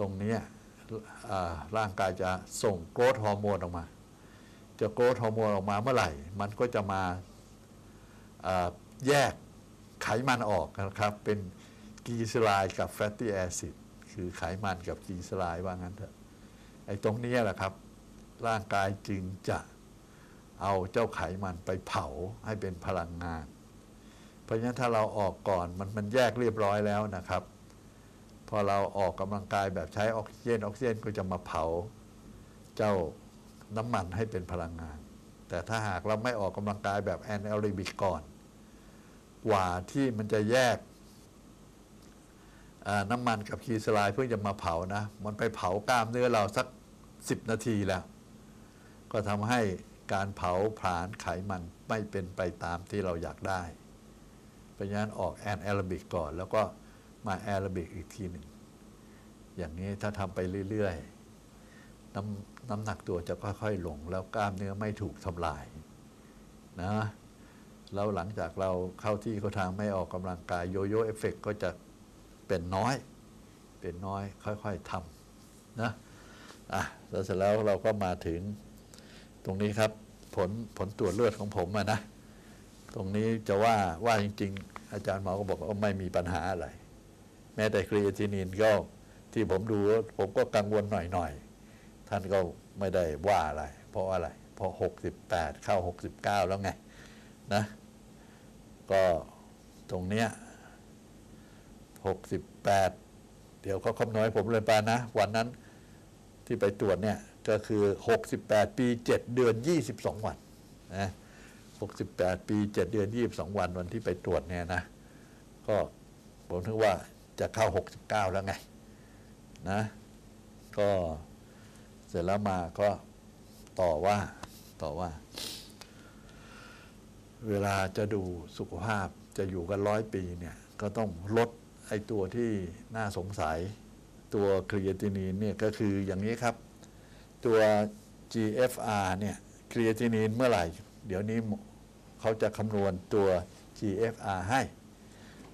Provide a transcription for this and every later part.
ตรงนี้ร่างกายจะส่งโกรทฮอร์โมนออกมา จะโกรทฮอร์โมนออกมาเมื่อไหร่ มันก็จะมาแยกไขมันออกนะครับ เป็นกีซไลด์กับแฟตตี้แอซิดคือไขมันกับกีซไลด์ว่างั้นเถอะไอ้ตรงนี้แหละครับ ร่างกายจึงจะเอาเจ้าไขมันไปเผาให้เป็นพลังงาน เพราะฉะนั้นถ้าเราออกก่อนมันมันแยกเรียบร้อยแล้วนะครับ พอเราออกกำลังกายแบบใช้ออกซิเจนออกซิเจนก็จะมาเผาเจ้าน้ำมันให้เป็นพลังงาน แต่ถ้าหากเราไม่ออกกำลังกายแบบแอนแอโรบิกก่อน กว่าที่มันจะแยกน้ำมันกับคีสลด์เพื่อจะมาเผานะ มันไปเผากล้ามเนื้อเราสัก 10 นาทีแล้ว ก็ทำให้การเผาผลาญไขมันไม่เป็นไปตามที่เราอยากได้ เพราะฉะนั้นออกแอนแอโรบิกก่อนแล้วก็ มาแอโรบิกอีกทีหนึ่ง อย่างนี้ถ้าทำไปเรื่อยๆ น้ำน้ำหนักตัวจะค่อยๆลง แล้วกล้ามเนื้อไม่ถูกทำลายนะแล้วหลังจากเราเข้าที่เข้าทางไม่ออกกำลังกายโยโย่เอฟเฟกก็จะเป็นน้อย เป็นน้อยค่อยๆทำนะอะแล้วเสร็จแล้วเราก็มาถึงตรงนี้ครับผลผลตรวจเลือดของผมอะนะ ตรงนี้จะว่าว่าจริง ๆ อาจารย์หมอก็บอกว่าไม่มีปัญหาอะไร ม้แต่ครีเอทินินก็ที่ผมดูผมก็กังวลหน่อยๆ ท่านก็ไม่ได้ว่าอะไร เพราะอะไร เพราะ 68 เข้า 69 แล้วไง นะ ก็ตรงเนี้ย 68 เดี๋ยวเขาคำนวณผมเลยไปนะ วันนั้นที่ไปตรวจเนี่ย ก็คือ 68 ปี 7 เดือน 22 วันนะ68 ปี 7 เดือน 22 วันวันที่ไปตรวจเนี่ยนะ ก็ผมถึงว่า จะเข้า 69 แล้วไงนะก็เสร็จแล้วมาก็ต่อว่าต่อว่า เวลาจะดูสุขภาพจะอยู่กันร้อยปีเนี่ย ก็ต้องลดไอ้ตัวที่น่าสงสัยตัวครีเอตินีนเนี่ยก็คืออย่างนี้ครับ ตัว GFR เนี่ยครีเอตินีนเมื่อไหร่ เดี๋ยวนี้เขาจะคำนวณตัว GFR ให้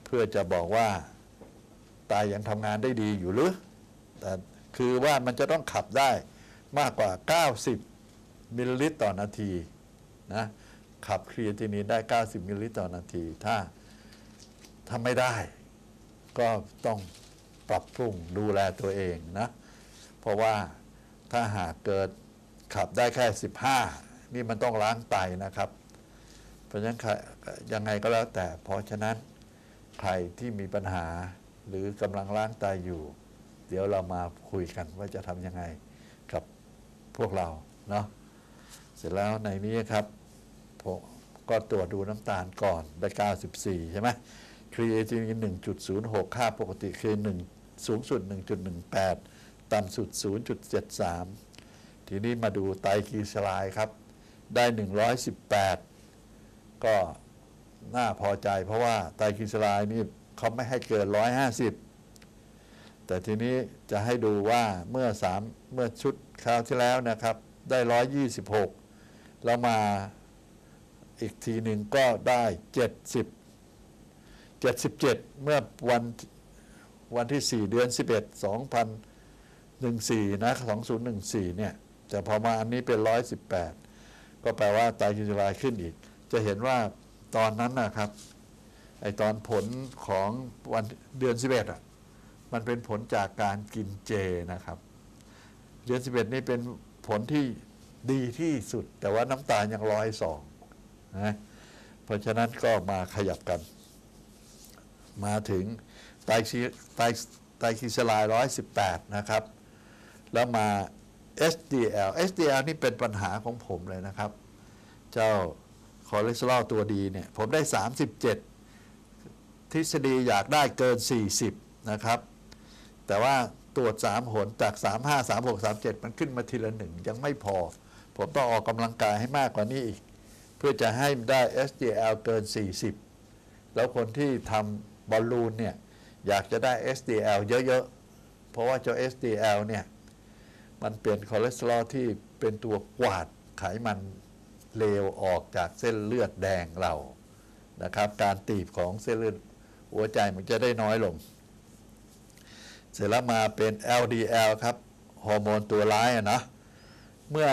เพื่อจะบอกว่า ตายังทำงานได้ดีอยู่หรือแต่คือว่ามันจะต้องขับได้มากกว่า 90 มิลลิลิตรต่อนาทีนะขับครีเอตินีนได้ 90 มิลลิลิตรต่อนาที ถ้าถ้าไม่ได้ ก็ต้องปรับปรุงดูแลตัวเองนะ เพราะว่าถ้าหากเกิดขับได้แค่ 15 นี่มันต้องล้างไตนะครับ เพราะฉะนั้นยังไงก็แล้วแต่เพราะฉะนั้นใครที่มีปัญหา หรือกำลังล้างไตอยู่ เดี๋ยวเรามาคุยกันว่าจะทำยังไงกับพวกเราเนาะเสร็จแล้วในนี้ครับผมก็ตรวจดูน้ำตาลก่อนได้94 ใช่ไหมครีเอทินิน1.06 ค่าปกติคือ1สูงสุด 1.18 ต่ำสุด 0.73 ทีนี้มาดูไตรกลีเซอไรด์ครับ ได้ 118 ก็น่าพอใจเพราะว่าไตรกลีเซอไรด์นี่ เขาไม่ให้เกินร้อยห้าสิบแต่ทีนี้จะให้ดูว่าเมื่อสามเมื่อชุดคราวที่แล้วนะครับ ได้ร้อยยี่สิบหกเรามาอีกทีหนึ่งก็ได้เจ็ดสิบเจ็ดสิบเจ็ดเมื่อวันวันที่สี่เดือนสิบเอ็ดสองพันหนึ่งสี่นะสองศูนย์หนึ่งสี่เนี่ยแต่พอมาอันนี้เป็นร้อยสิบแปดก็แปลว่าตายกินสบายขึ้นอีก จะเห็นว่าตอนนั้นนะครับ ไอตอนผลของวันเดือน 11อะมันเป็นผลจากการกินเจนะครับ เดือน 11 นี่เป็นผลที่ดีที่สุด แต่ว่าน้ำตาลยังร้อยสองนะเพราะฉะนั้นก็มาขยับกัน มาถึงไตรคีไตรไตรคีเซลายร้อยสิบแปดนะครับ แล้วมา SDL SDL นี่เป็นปัญหาของผมเลยนะครับ เจ้าคอเลสเตอรอลตัวดีเนี่ย ผมได้ 37 ทฤษฎีอยากได้เกิน 40 นะครับ แต่ว่าตรวจ3หนจาก 35 36 37 มันขึ้นมาทีละหนึ่งยังไม่พอ ผมต้องออกกำลังกายให้มากกว่านี้อีก เพื่อจะให้ได้ SDL เกิน 40 แล้วคนที่ทำบอลลูนเนี่ย อยากจะได้ SDL เยอะ ๆ เพราะว่าเจ้า SDL เนี่ย มันเป็นคอเลสเตอรอลที่เป็นตัวกวาดไขมันเลวออกจากเส้นเลือดแดงเรานะครับ การตีบของเส้นเลือด หัวใจมันจะได้น้อยลง เสร็จแล้วมาเป็น LDL ครับฮอร์โมนตัวร้ายอะนะเมื่อ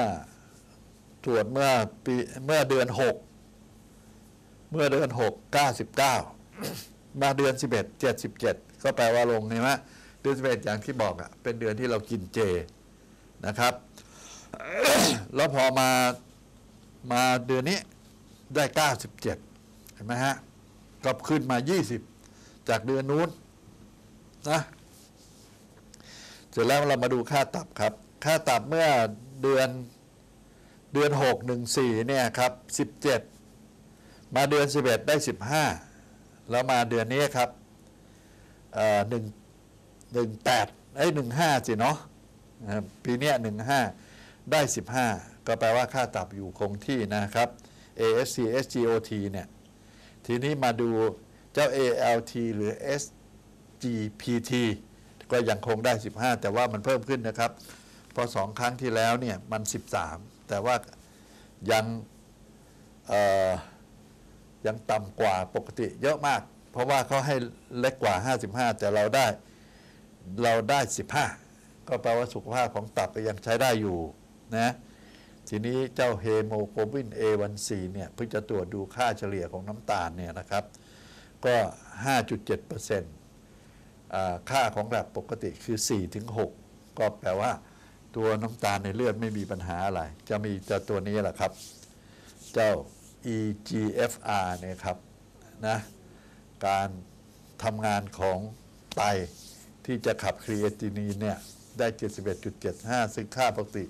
ตรวจเมื่อปีเมื่อเดือน 6 เมื่อเดือน 6 99 มาเดือน 11 77 ก็แปลว่าลงใช่ไหมเดือน 11 อย่างที่บอกอะเป็นเดือนที่เรากินเจนะครับ แล้วพอมามาเดือนนี้ได้ 97 เห็นไหมฮะก็ขึ้นมา 20 จากเดือนนู้นนะเสร็จแล้วเรามาดูค่าตับครับ ค่าตับเมื่อเดือนเดือนหกหนึ่งสี่เนี่ยครับสิบเจ็ดมาเดือนสิบเอ็ดได้สิบห้าแล้วมาเดือนนี้ครับหนึ่งหนึ่งแปดไอ้หนึ่งห้าสิเนาะนะครับปีเนี้หนึ่งห้าได้สิบห้าก็แปลว่าค่าตับอยู่คงที่นะครับ AST SGOT เนี่ย ทีนี้มาดู เจ้า ALT หรือ SGPT ก็ยังคงได้ 15 แต่ว่ามันเพิ่มขึ้นนะครับ เพราะสองครั้งที่แล้วเนี่ยมัน 13 แต่ว่ายังยังต่ำกว่าปกติเยอะมาก เพราะว่าเขาให้เล็กกว่า 55 แต่เราได้เราได้ 15 ก็แปลว่าสุขภาพของตับยังใช้ได้อยู่นะทีนี้เจ้าเฮโมโกลบิน A1C เนี่ยเพิ่งจะตรวจดูค่าเฉลี่ยของน้ำตาลเนี่ยนะครับ ก็ 5.7%อ่าค่าของแบบปกติคือ 4-6 ก็แปลว่า ตัวน้ำตาลในเลือดไม่มีปัญหาอะไร จะมีแต่ตัวนี้แหละครับ เจ้า EGFR เนี่ยครับนะการทำงานของไตที่จะขับครีเอตินีนเนี่ย ได้ 71.75 ซึ่งค่าปกติ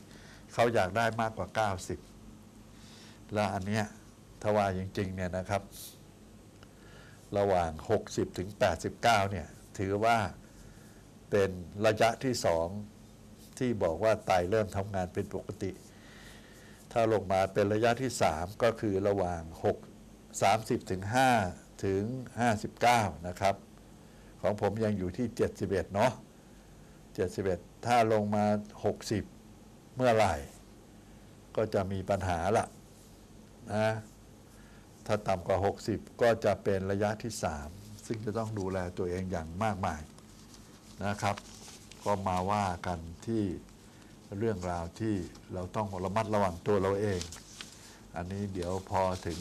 เขาอยากได้มากกว่า 90 และอันเนี้ยถ้าว่าจริง ๆ เนี่ยนะครับ ระหว่าง 60 ถึง 89 เนี่ย ถือว่าเป็นระยะที่สองที่บอกว่าไตเริ่มทำงานเป็นปกติ ถ้าลงมาเป็นระยะที่ 3 ก็คือระหว่าง 6 30 ถึง 5 ถึง 59 นะครับ ของผมยังอยู่ที่ 71 เนาะ71 ถ้าลงมา 60 เมื่อไหร่ ก็จะมีปัญหาละนะ ถ้าต่ำกว่า 60 ก็จะเป็นระยะที่ 3 ซึ่งจะต้องดูแลตัวเองอย่างมากมายนะครับ ก็มาว่ากันที่เรื่องราวที่เราต้องระมัดระวังตัวเราเอง อันนี้เดี๋ยวพอถึง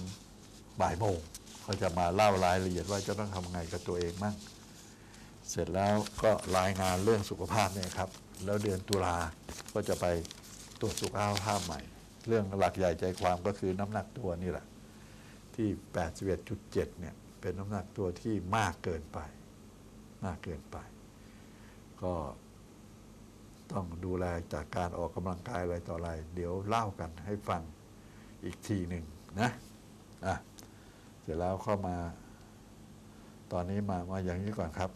บ่ายโมงเขาจะมาเล่ารายละเอียดว่าจะต้องทำไงกับตัวเองมั่งเสร็จแล้วก็รายงานเรื่องสุขภาพเนี่ยครับ แล้วเดือนตุลาก็จะไปตรวจสุขภาพใหม่ เรื่องหลักใหญ่ใจความก็คือน้ำหนักตัวนี่แหละ ที่ 81.7 เนี่ย เป็นน้ำหนักตัวที่มากเกินไป มากเกินไป ก็ต้องดูแลจากการออกกำลังกายอะไรต่ออะไร เดี๋ยวเล่ากันให้ฟังอีกทีหนึ่งนะ อะ เสร็จแล้วเข้ามา ตอนนี้มามาอย่างนี้ก่อนครับ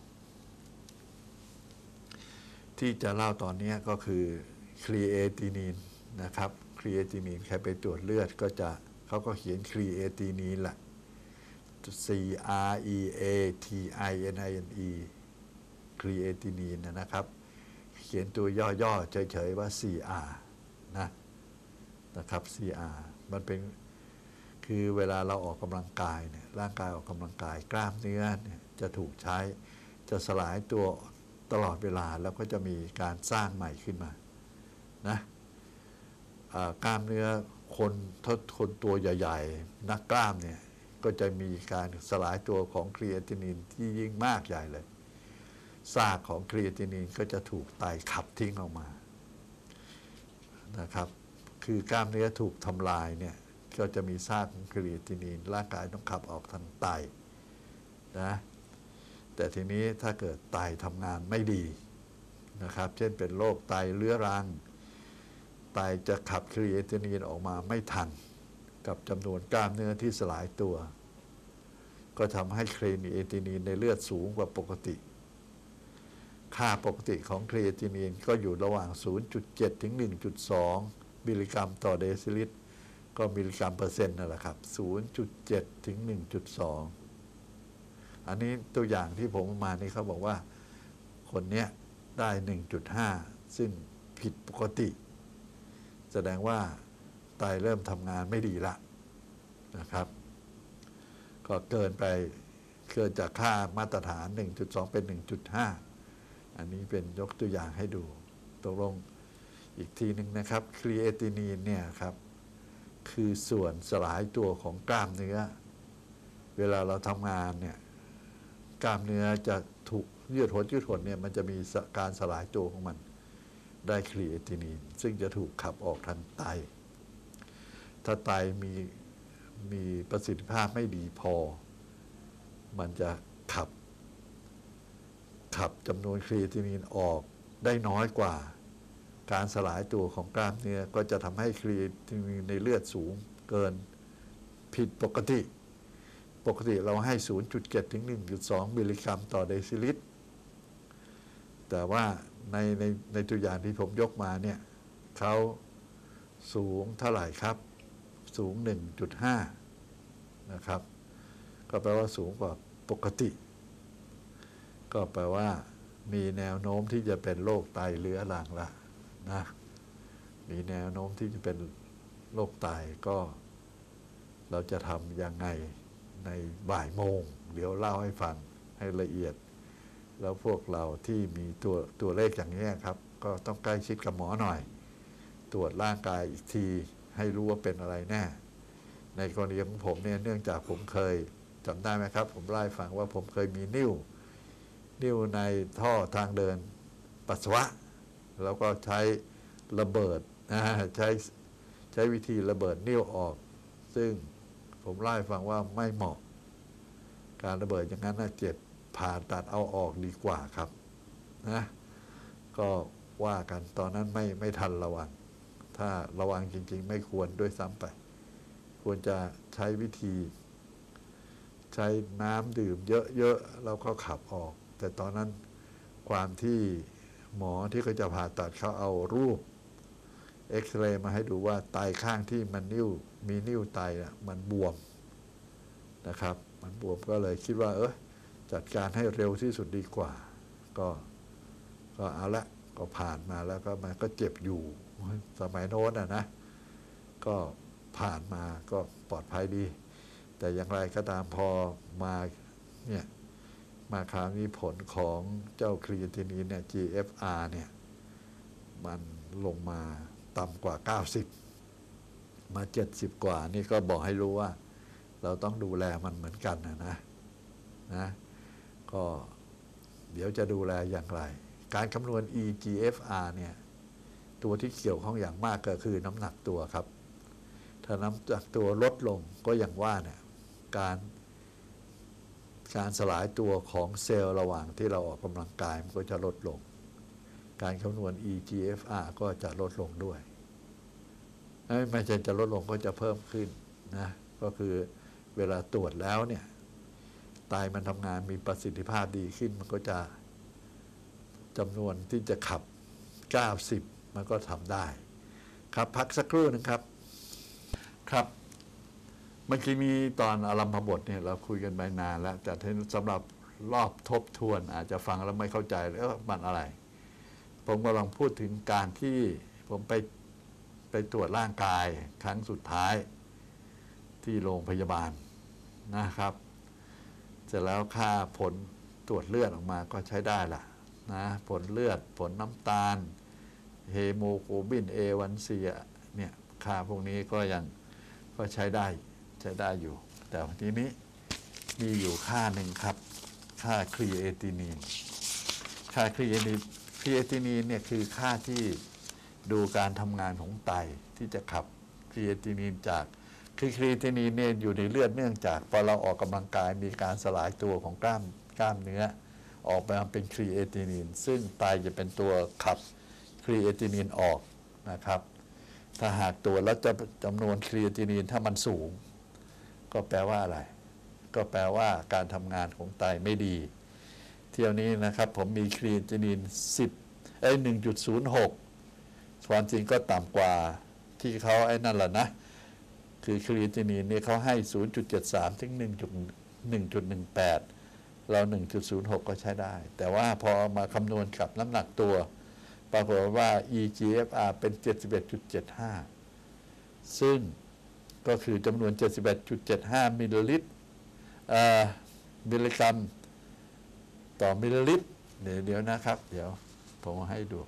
ที่จะเล่าตอนนี้ก็คือครีเอตินีนนะครับครีเอตินีนใครไปตรวจเลือดก็จะ เขาก็เขียนครีเอตินีแหละ C R E A T I N I N E ครีเอตินีนนะครับ เขียนตัวย่อๆเฉยๆว่า CR นะนะครับ CR มันเป็นคือเวลาเราออกกำลังกายเนี่ยร่างกายออกกำลังกายกล้ามเนื้อเนี่ยจะถูกใช้ จะสลายตัวตลอดเวลาแล้วก็จะมีการสร้างใหม่ขึ้นมานะกล้ามเนื้อ คนทดคนตัวใหญ่ ๆ นักกล้ามเนี่ยก็จะมีการสลายตัวของครีเอตินินที่ยิ่งมากใหญ่เลยซากของครีเอตินินก็จะถูกไตขับทิ้งออกมานะครับ คือกล้ามเนื้อถูกทำลายเนี่ยก็จะมีซากของครีเอตินินร่างกายต้องขับออกทางไตนะแต่ทีนี้ถ้าเกิดไตทำงานไม่ดีนะครับ เช่นเป็นโรคไตเรื้อรัง ไตจะขับครีเอตินินออกมาไม่ทัน กับจำนวนกล้ามเนื้อที่สลายตัว ก็ทำให้ครีเอตินินในเลือดสูงกว่าปกติ ค่าปกติของครีเอตินินก็อยู่ระหว่าง 0.7 ถึง 1.2 มิลลิกรัมต่อเดซิลิตร ก็มิลลิกรัมเปอร์เซ็นต์นั่นแหละครับ 0.7 ถึง 1.2 อันนี้ตัวอย่างที่ผมมานี่เขาบอกว่า คนเนี้ยได้ 1.5 ซึ่งผิดปกติ แสดงว่าไตเริ่มทำงานไม่ดีละนะครับ ก็เกินไปเกินจากค่ามาตรฐาน 1.2 เป็น 1.5 อันนี้เป็นยกตัวอย่างให้ดูตกลงอีกทีหนึ่งนะครับครีเอตินีนเนี่ยครับ คือส่วนสลายตัวของกล้ามเนื้อ เวลาเราทำงานเนี่ยกล้ามเนื้อจะถูกยืดหดยืดหดเนี่ยมันจะมีการสลายตัวของมัน ได้ครีเอตินีนซึ่งจะถูกขับออกทางไต ถ้าไตมีมีประสิทธิภาพไม่ดีพอ มันจะขับ ขับจำนวนครีเอตินีนออกได้น้อยกว่า การสลายตัวของกล้ามเนื้อก็จะทำให้ครีเอตินีนในเลือดสูงเกินผิดปกติ ปกติเราให้ 0.7 ถึง 1.2 มิลลิกรัมต่อเดซิลิตรแต่ว่า ในในในตัวอย่างที่ผมยกมาเนี่ยเขาสูงเท่าไหร่ครับ สูง 1.5 นะครับ ก็แปลว่าสูงกว่าปกติ ก็แปลว่ามีแนวโน้มที่จะเป็นโรคไตเรื้อรังละนะมีแนวโน้มที่จะเป็นโรคไตก็ เราจะทำยังไงในบ่ายโมง เดี๋ยวเล่าให้ฟังให้ละเอียด แล้วพวกเราที่มีตัวตัวเลขอย่างนี้ครับ ก็ต้องใกล้ชิดกับหมอหน่อย ตรวจร่างกายอีกทีให้รู้ว่าเป็นอะไรแน่ ในกรณีของผมเนี่ยเนื่องจากผมเคยจำได้ไหมครับ ผมเล่าให้ฟังว่าผมเคยมีนิ่วนิ่วในท่อทางเดินปัสสาวะ แล้วก็ใช้ระเบิดนะใช้ใช้วิธีระเบิดนิ่วออก ซึ่งผมเล่าให้ฟังว่าไม่เหมาะ การระเบิดอย่างนั้นน่าเจ็บ ผ่าตัดเอาออกดีกว่าครับนะก็ว่ากันตอนนั้นไม่ไม่ทันระวัง ถ้าระวังจริง ๆ ไม่ควรด้วยซ้ำไป ควรจะใช้วิธี ใช้น้ำดื่มเยอะๆแล้วก็ขับออก แต่ตอนนั้นความที่หมอที่เขาจะผ่าตัดเขาเอารูปเอ็กซเรย์มาให้ดูว่าไตข้างที่มันนิ้วมีนิ้วไตนะมันบวมนะครับ มันบวมก็เลยคิดว่า เออ จัดการให้เร็วที่สุดดีกว่า ก็ก็เอาละก็ผ่านมาแล้วก็มันก็เจ็บอยู่ สมัยโน้นอะนะ ก็ผ่านมาก็ปลอดภัยดี แต่อย่างไรก็ตามพอมาเนี่ยมาคราวนี้ผลของเจ้าครีเอตินีเนี่ย GFR เนี่ย มันลงมาต่ำกว่า 90 มา 70 กว่านี่ก็บอกให้รู้ว่า เราต้องดูแลมันเหมือนกันนะนะนะ ก็เดี๋ยวจะดูแลอย่างไร การคำนวณ eGFR เนี่ย ตัวที่เกี่ยวข้องอย่างมากก็คือน้ำหนักตัวครับ ถ้าน้ำหนักตัวลดลงก็อย่างว่าเนี่ยการการสลายตัวของเซลล์ระหว่างที่เราออกกำลังกายมันก็จะลดลง การคำนวณ eGFR ก็จะลดลงด้วยเอ้ยไม่ใช่จะลดลงก็จะเพิ่มขึ้นนะ ก็คือเวลาตรวจแล้วเนี่ย ไตมันทำงานมีประสิทธิภาพดีขึ้น มันก็จะจำนวนที่จะขับ 90 มันก็ทำได้ ครับพักสักครู่นึงครับครับเมื่อกี้มีตอนอารัมพบทเนี่ยเราคุยกันไปนานแล้ว แต่สำหรับรอบทบทวนอาจจะฟังแล้วไม่เข้าใจแล้วมันอะไร ผมกำลังพูดถึงการที่ผมไปไปตรวจร่างกายครั้งสุดท้ายที่โรงพยาบาลนะครับ เสร็จแล้วค่าผลตรวจเลือดออกมาก็ใช้ได้ล่ะนะผลเลือดผลน้ำตาลเฮโมโกลบิน A1C อะเนี่ยค่าพวกนี้ก็ยังก็ใช้ได้ใช้ได้อยู่ แต่ทีนี้มีอยู่ค่าหนึ่งครับ ค่าครีเอตินีนค่าครีเอตินีนครีเอตินีนเนี่ยคือค่าที่ดูการทำงานของไตที่จะขับครีเอตินีนจาก คือครีเอตินีนเนี่ยอยู่ในเลือดเนื่องจากพอเราออกกำลังกายมีการสลายตัวของกล้ามกล้ามเนื้อ ออกมาเป็นครีเอตินีนซึ่งไตจะเป็นตัวขับครีเอตินีนออกนะครับ ถ้าหากตัวแล้วจะจำนวนครีเอตินีนถ้ามันสูง ก็แปลว่าอะไร ก็แปลว่าการทำงานของไตไม่ดี เที่ยวนี้นะครับผมมีครีเอตินีน10เอ้ย1.06ความจริงก็ต่ำกว่าที่เขาไอ้นั่นแหละนะ คือครีเอตินีนเนี่ยเขาให้ 0.73 ถึง1.18 เรา 1.06 ก็ใช้ได้ แต่ว่าพอมาคำนวณกับน้ำหนักตัว ปรากฏว่า eGFR เป็น 71.75 ซึ่งก็คือจำนวน 71.75 มิลลิลิตรเอ่อมิลลิกรัม ต่อมิลลิลิตร เดี๋ยวนะครับ เดี๋ยวผมให้ดู